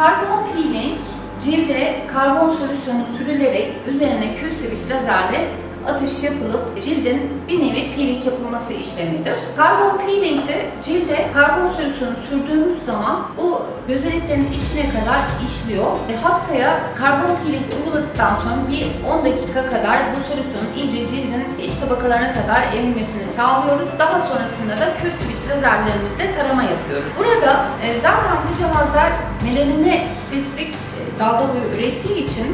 Karbon peeling cilde karbon solüsyonu sürülerek üzerine kül switch lazerle atış yapılıp cildin bir nevi peeling yapılması işlemidir. Karbon peeling de cilde karbon solüsyonu sürdüğümüz zaman bu gözeneklerin içine kadar işliyor. E, hastaya karbon peeling uyguladıktan sonra bir 10 dakika kadar bu solüsyonun iyice cildin iç tabakalarına kadar emilmesini sağlıyoruz. Daha sonrasında da kül switch lazerlerimizle tarama yapıyoruz. Burada e, zaten bu cihazlar melanine spesifik e, dalga boyu ürettiği için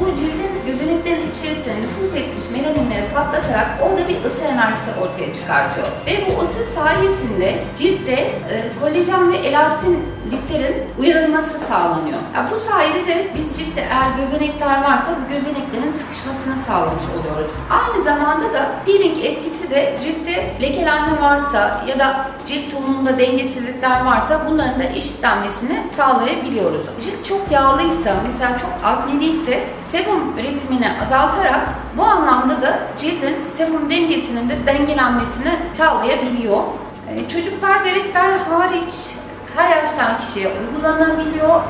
bu cildin gözeneklerin içerisine nüfuz etmiş melaninleri patlatarak orada bir ısı enerjisi ortaya çıkartıyor. Ve bu ısı sayesinde ciltte e, kolajen ve elastin liflerin uyarılması sağlanıyor. Ya bu sayede de biz ciltte eğer gözenekler varsa bu gözeneklerin sıkışmasını sağlamış oluyoruz. Aynı zamanda da peeling etkisi de ciltte lekelenme varsa ya da cilt tonunda dengesizlikler varsa bunların da eşitlenmesini sağlayabiliyoruz. Cilt çok yağlıysa, mesela çok akneliyse sebum üretimini azaltarak bu anlamda da cildin sebum dengesinin de dengelenmesini sağlayabiliyor. Ee, Çocuklar, bebekler hariç her yaştan kişiye uygulanabiliyor.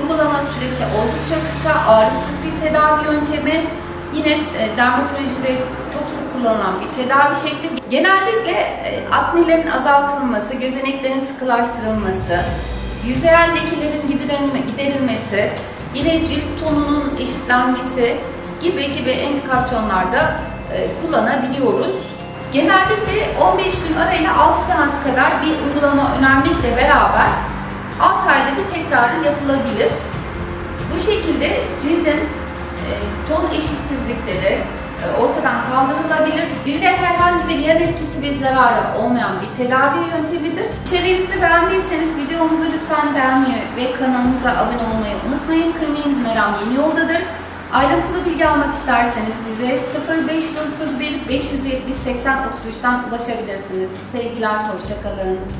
Uygulama süresi oldukça kısa, ağrısız bir tedavi yöntemi. Yine e, dermatolojide çok kullanılan bir tedavi şekli. Genellikle e, aknelerin azaltılması, gözeneklerin sıkılaştırılması, yüzeyel lekelerin giderilme- giderilmesi, yine cilt tonunun eşitlenmesi gibi gibi endikasyonlarda e, kullanabiliyoruz. Genellikle 15 gün arayla 6 seans kadar bir uygulama önermekle beraber 6 ayda bir tekrarı yapılabilir. Bu şekilde cildin e, ton eşitsizlikleri kaldırılabilir. Cilde herhangi bir yan etkisi ve zararı olmayan bir tedavi yöntemidir. İçeriğimizi beğendiyseniz videomuzu lütfen beğenmeyi ve kanalımıza abone olmayı unutmayın. Kliniğimiz Meram Yeni Yoldadır. Ayrıntılı bilgi almak isterseniz bize 0531 570 80 33'ten ulaşabilirsiniz. Sevgiler, hoşçakalın.